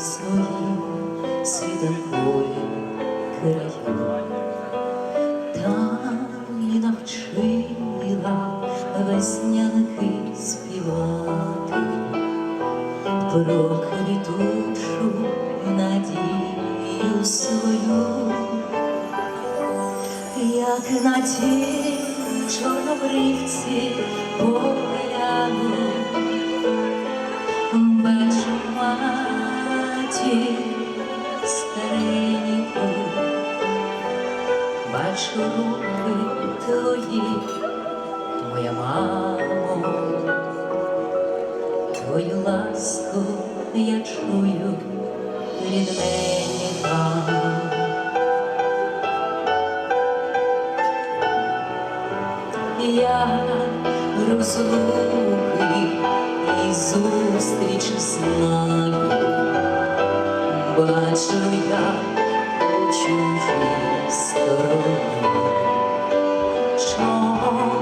своїм світанковим краєм. Там і навчила веснянки співати про квітучу надію свою, як на ті чорнобривці погляну, стареньку, бачу руки твої, моя мамо, твою ласку я чую рідненька. Я розлуки і зустріч знаю, бачу я у чужій стороні. Чорнобривці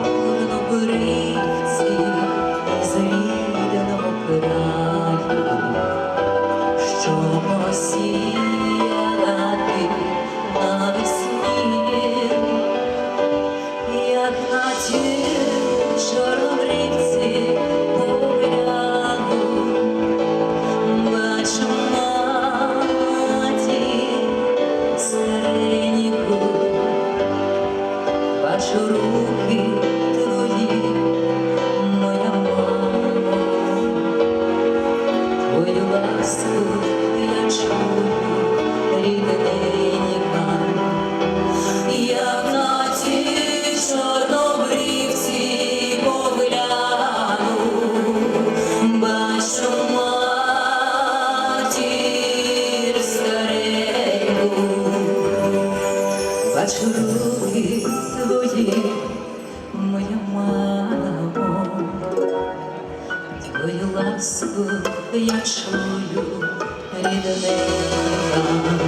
із рідного краю, що посіяла твою ласку я чую, рідненька. Я на ті чорнобривці погляну, бачу матір стареньку, бачу руки твої, ласку я чую, рідненька.